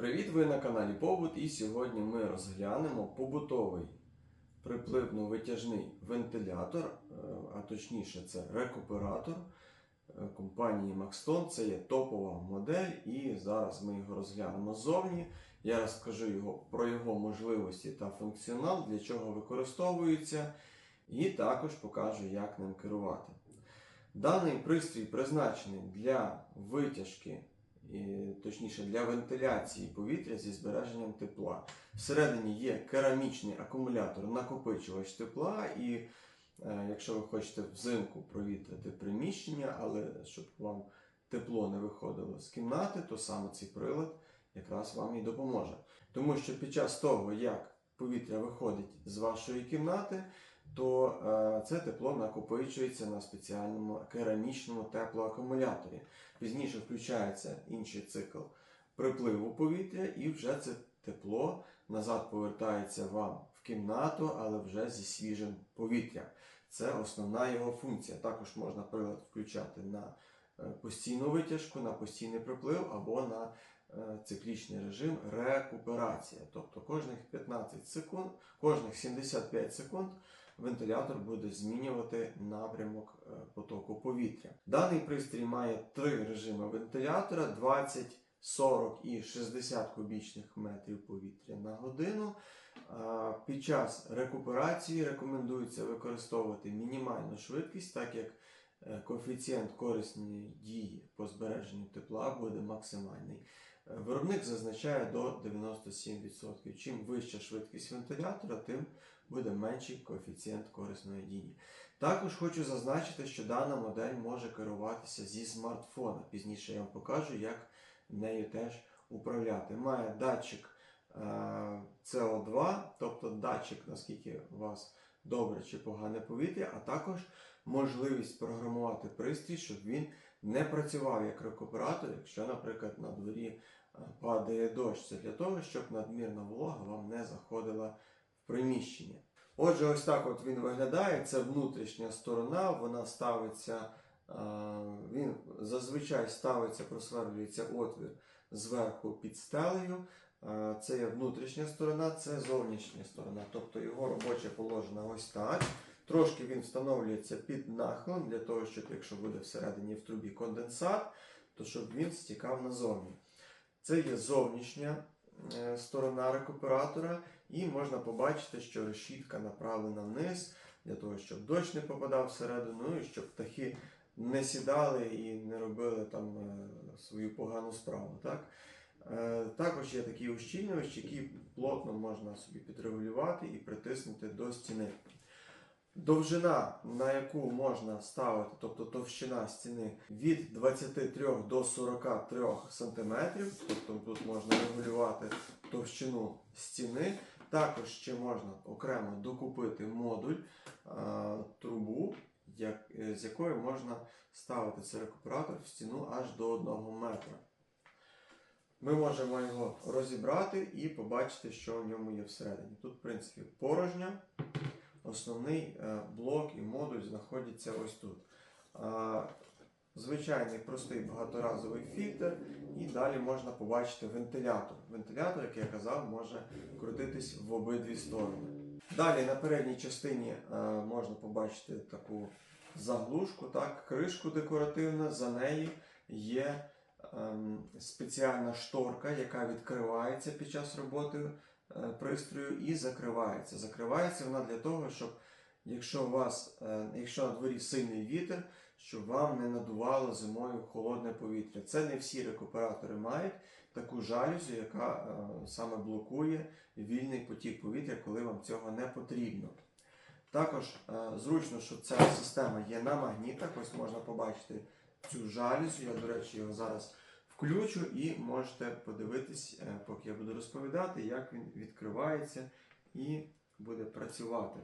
Привіт, ви на каналі Побут і сьогодні ми розглянемо побутовий припливно-витяжний вентилятор, е, а точніше це рекуператор е, компанії Maxton. Це є топова модель, і зараз ми його розглянемо ззовні. Я розкажу його про його можливості та функціонал, для чого використовується, і також покажу, як ним керувати. Даний пристрій призначений для витяжки точніше для вентиляції повітря зі збереженням тепла. Всередині є керамічний акумулятор накопичувач тепла, і е, якщо ви хочете взимку провітрити приміщення, але щоб вам тепло не виходило з кімнати, то саме цей прилад якраз вам і допоможе. Тому що під час того, як повітря виходить з вашої кімнати, то е, це тепло накопичується на спеціальному керамічному теплоакумуляторі. Пізніше включається інший цикл припливу повітря, і вже це тепло назад повертається вам в кімнату, але вже зі свіжим повітрям. Це основна його функція. Також можна прилад включати на е, постійну витяжку, на постійний приплив або на е, циклічний режим рекуперація. Тобто кожних 15 секунд, кожних 75 секунд вентилятор буде змінювати напрямок е, потоку повітря. Даний пристрій має три режими вентилятора: 20, 40 і 60 кубічних метрів повітря на годину. Під час рекуперації рекомендується використовувати мінімальну швидкість, так як е, коефіцієнт корисної дії по збереженню тепла буде максимальний. Е, Виробник зазначає до 97%. Чим вища швидкість вентилятора, тим буде менший коефіцієнт корисної дії. Також хочу зазначити, що дана модель може керуватися зі смартфона. Пізніше я вам покажу, як нею теж управляти. Має датчик е, CO2, тобто датчик, наскільки у вас добре чи погане повітря, а також можливість програмувати пристрій, щоб він не працював як рекуператор, якщо, наприклад, на дворі е, падає дощ. Це для того, щоб надмірна волога вам не заходила в приміщення. Отже, ось так от він виглядає. Це внутрішня сторона, вона ставиться, він зазвичай ставиться, просверлюється отвір зверху під стелею. Це є внутрішня сторона, це зовнішня сторона. Тобто його робоче положення ось так. Трошки він встановлюється під нахилом для того, щоб якщо буде всередині в трубі конденсат, то щоб він стікав назовні. Це є зовнішня е, сторона рекуператора, і можна побачити, що решітка направлена вниз для того, щоб дощ не попадав всередину, ну і щоб птахи не сідали і не робили там е, свою погану справу. Так? Е, Також є такий ущільнювач, який плотно можна собі підрегулювати і притиснути до стіни. Довжина, на яку можна ставити, тобто товщина стіни від 23 до 43 см, тобто тут можна регулювати товщину стіни. Також ще можна окремо докупити модуль е, трубу, як, е, з якої можна ставити цей рекуператор в стіну аж до 1 метра. Ми можемо його розібрати і побачити, що в ньому є всередині. Тут, в принципі, порожня. Основний е, блок і модуль знаходяться ось тут. Звичайний простий багаторазовий фільтр, і далі можна побачити вентилятор. Вентилятор, як я казав, може крутитись в обидві сторони. Далі на передній частині е, можна побачити таку заглушку, так, кришку декоративну. За нею є ем, спеціальна шторка, яка відкривається під час роботи пристрою і закривається. Закривається вона для того, щоб якщо у вас, е, якщо на дворі сильний вітер, щоб вам не надувало зимою холодне повітря. Це не всі рекуператори мають таку жалюзю, яка е, саме блокує вільний потік повітря, коли вам цього не потрібно. Також е, зручно, що ця система є на магнітах. Ось можна побачити цю жалюзю. Я, до речі, його зараз включу і можете подивитись, е, поки я буду розповідати, як він відкривається і буде працювати.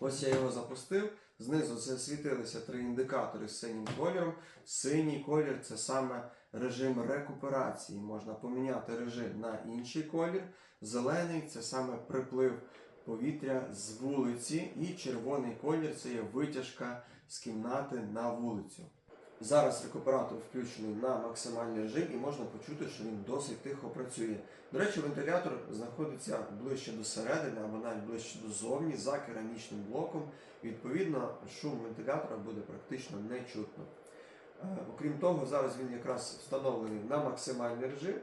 Ось я його запустив. Знизу засвітилися три індикатори з синім кольором. Синій колір це саме режим рекуперації. Можна поміняти режим на інший колір. Зелений це саме приплив повітря з вулиці. І червоний колір це є витяжка з кімнати на вулицю. Зараз рекуператор включений на максимальний режим і можна почути, що він досить тихо працює. До речі, вентилятор знаходиться ближче до середини або навіть ближче до зовні за керамічним блоком. Відповідно, шум вентилятора буде практично не чутно. Е, Окрім того, зараз він якраз встановлений на максимальний режим,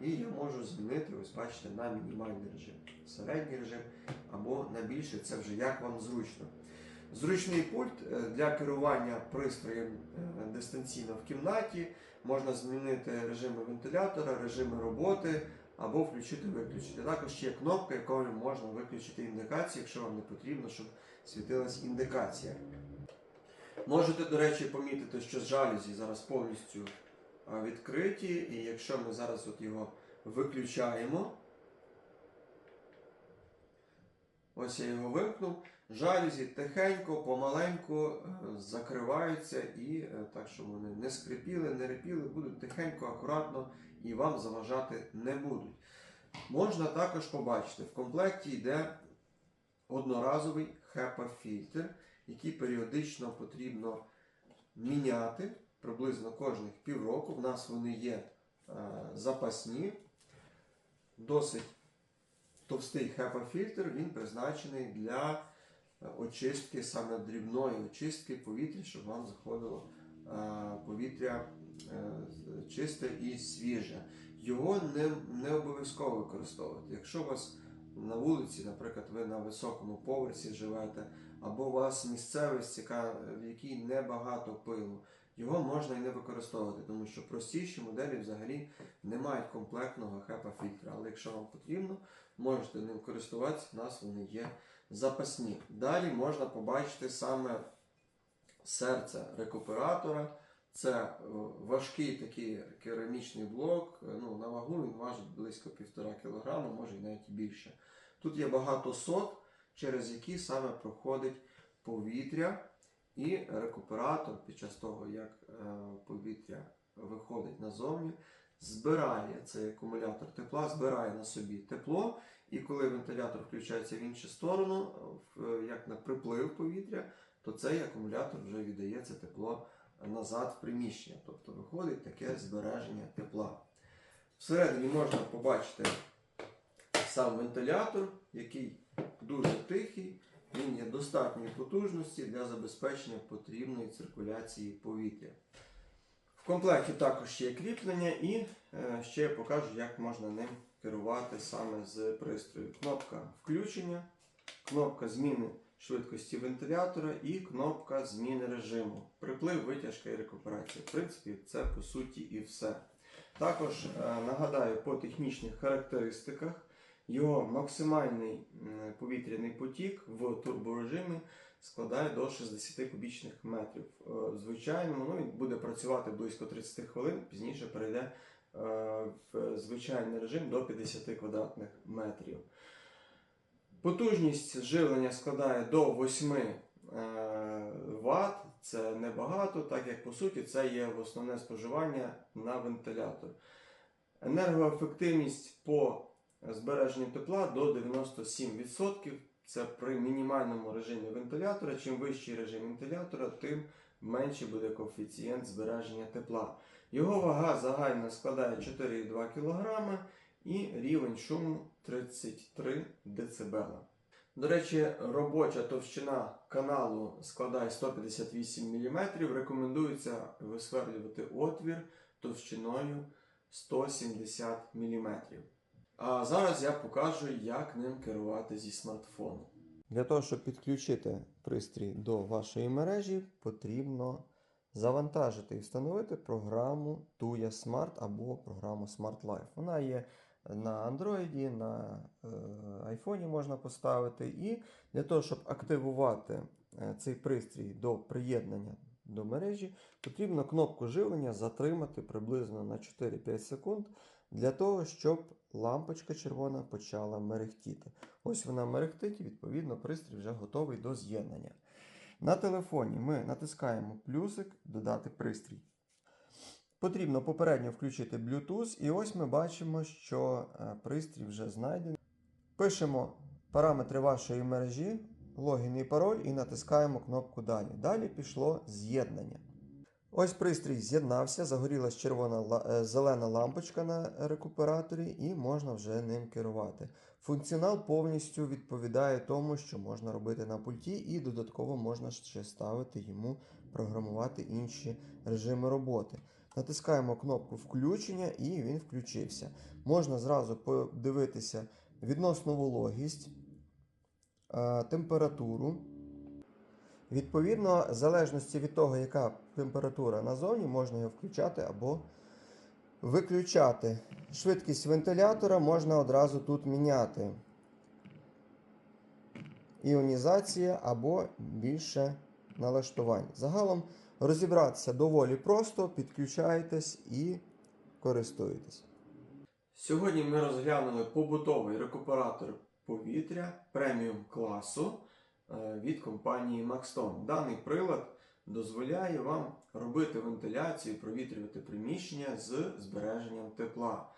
і я можу змінити, ось бачите, на мінімальний режим, середній режим або на більший, це вже як вам зручно. Зручний пульт е, для керування пристроєм е, дистанційно в кімнаті. Можна змінити режими вентилятора, режими роботи або включити-виключити. Також є кнопка, якою можна виключити індикацію, якщо вам не потрібно, щоб світилась індикація. Можете, до речі, помітити, що жалюзі зараз повністю відкриті, і якщо ми зараз от його виключаємо, ось я його вимкнув, жалюзі тихенько, помаленьку е, закриваються і е, так, щоб вони не скрипіли, не репіли, будуть тихенько, акуратно і вам заважати не будуть. Можна також побачити, в комплекті йде одноразовий HEPA-фільтр, який періодично потрібно міняти приблизно кожних півроку. В нас вони є е, запасні, досить товстий HEPA-фільтр, він призначений для е, очистки, саме дрібної очистки повітря, щоб вам заходило е, повітря е, чисте і свіже. Його не, не обов'язково використовувати. Якщо у вас на вулиці, наприклад, ви на високому поверсі живете, або у вас місцевість, яка, в якій небагато пилу, його можна і не використовувати, тому що простіші моделі взагалі не мають комплектного HEPA-фільтра. Але якщо вам потрібно, можете ним користуватися, у нас вони є запасні. Далі можна побачити саме серце рекуператора. Це е, важкий такий керамічний блок. е, Ну, на вагу він важить близько 1,5 кг, може і навіть більше. Тут є багато сот, через які саме проходить повітря, і рекуператор під час того, як е, повітря виходить назовні, збирає цей акумулятор тепла, збирає на собі тепло, і коли вентилятор включається в іншу сторону, як на приплив повітря, то цей акумулятор вже віддає це тепло назад в приміщення. Тобто виходить таке збереження тепла. Всередині можна побачити сам вентилятор, який дуже тихий, він є достатньої потужності для забезпечення потрібної циркуляції повітря. В комплекті також є кріплення і е, ще я покажу, як можна ним керувати саме з пристрою. Кнопка включення, кнопка зміни швидкості вентилятора і кнопка зміни режиму. Приплив, витяжка і рекуперація. В принципі, це по суті і все. Також е, нагадаю по технічних характеристиках. Його максимальний повітряний потік в турборежимі складає до 60 кубічних метрів. Е, В звичайному ну, він буде працювати близько 30 хвилин, пізніше перейде е, в звичайний режим до 50 квадратних метрів. Потужність живлення складає до 8 е, Вт. Це небагато, так як по суті це є основне споживання на вентилятор. Енергоефективність по збереженню тепла до 97%. Це при мінімальному режимі вентилятора. Чим вищий режим вентилятора, тим менший буде коефіцієнт збереження тепла. Його вага загальна складає 4,2 кг і рівень шуму 33 дБ. До речі, робоча товщина каналу складає 158 мм. Рекомендується висверлювати отвір товщиною 170 мм. А зараз я покажу, як ним керувати зі смартфону. Для того, щоб підключити пристрій до вашої мережі, потрібно завантажити і встановити програму Tuya Smart або програму Smart Life. Вона є на Android, на е, iPhone можна поставити. І для того, щоб активувати е, цей пристрій до приєднання до мережі, потрібно кнопку живлення затримати приблизно на 4-5 секунд для того, щоб лампочка червона почала мерехтіти. Ось вона мерехтить, і відповідно пристрій вже готовий до з'єднання. На телефоні ми натискаємо плюсик Додати пристрій. Потрібно попередньо включити Bluetooth, і ось ми бачимо, що е, пристрій вже знайдений. Пишемо параметри вашої мережі, логін і пароль і натискаємо кнопку Далі. Далі пішло з'єднання. Ось пристрій з'єднався, загорілась червона е, зелена лампочка на рекуператорі, і можна вже ним керувати. Функціонал повністю відповідає тому, що можна робити на пульті, і додатково можна ще ставити йому програмувати інші режими роботи. Натискаємо кнопку включення і він включився. Можна зразу подивитися відносну вологість, е, температуру. Відповідно, в залежності від того, яка температура назовні, можна його включати або виключати. Швидкість вентилятора можна одразу тут міняти. Іонізація або більше налаштувань. Загалом розібратися доволі просто, підключаєтесь і користуєтесь. Сьогодні ми розглянули побутовий рекуператор повітря преміум класу від компанії Maxton. Даний прилад дозволяє вам робити вентиляцію, провітрювати приміщення з збереженням тепла.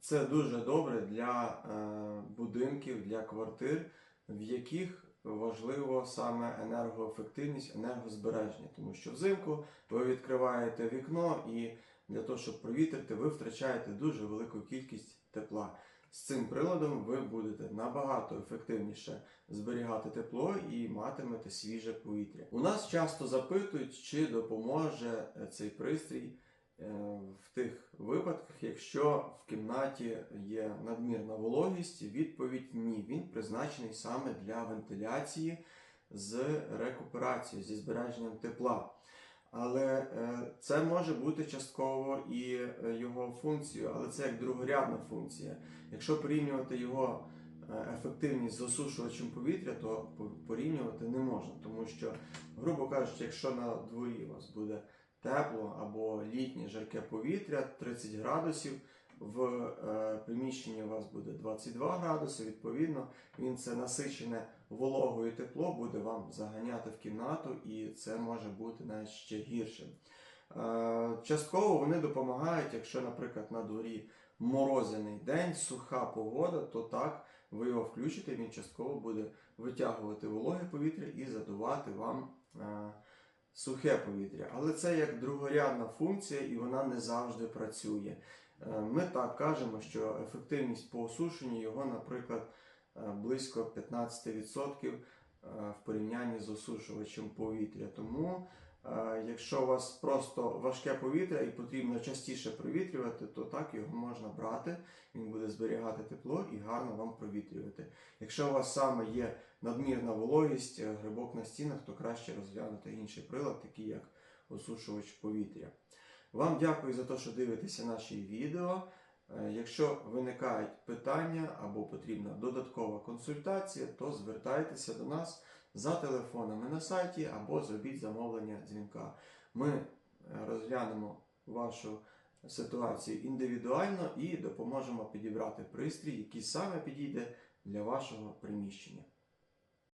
Це дуже добре для е, будинків, для квартир, в яких важливо саме енергоефективність, енергозбереження, тому що взимку ви відкриваєте вікно і для того, щоб провітрити, ви втрачаєте дуже велику кількість тепла. З цим приладом ви будете набагато ефективніше зберігати тепло і матимете свіже повітря. У нас часто запитують, чи допоможе е, цей пристрій е, в тих випадках, якщо в кімнаті є надмірна вологість. Відповідь ні. Він призначений саме для вентиляції з рекуперацією, зі збереженням тепла. Але е, це може бути частково і е, його функцією, але це як другорядна функція. Якщо порівнювати його е, ефективність з осушувачем повітря, то порівнювати не можна, тому що, грубо кажучи, якщо на дворі у вас буде тепло або літнє жарке повітря 30 градусів, в приміщенні у вас буде 22 градуси, відповідно, він це насичене вологою тепло буде вам заганяти в кімнату, і це може бути навіть ще гіршим. Е, Частково вони допомагають, якщо, наприклад, на дворі морозяний день, суха погода, то так ви його включите, він частково буде витягувати вологе повітря і задувати вам е, сухе повітря. Але це як другорядна функція, і вона не завжди працює. Е, Ми так кажемо, що ефективність по осушенню його, наприклад, близько 15% е, в порівнянні з осушувачем повітря. Тому, е, якщо у вас просто важке повітря і потрібно частіше провітрювати, то так його можна брати. Він буде зберігати тепло і гарно вам провітрювати. Якщо у вас саме є надмірна вологість, е, грибок на стінах, то краще розглянути інший прилад, такий як осушувач повітря. Вам дякую за те, що дивитеся наші відео. Е, Якщо виникають питання або потрібна додаткова консультація, то звертайтеся до нас за телефонами на сайті або зробіть замовлення дзвінка. Ми е, розглянемо вашу ситуацію індивідуально і допоможемо підібрати пристрій, який саме підійде для вашого приміщення.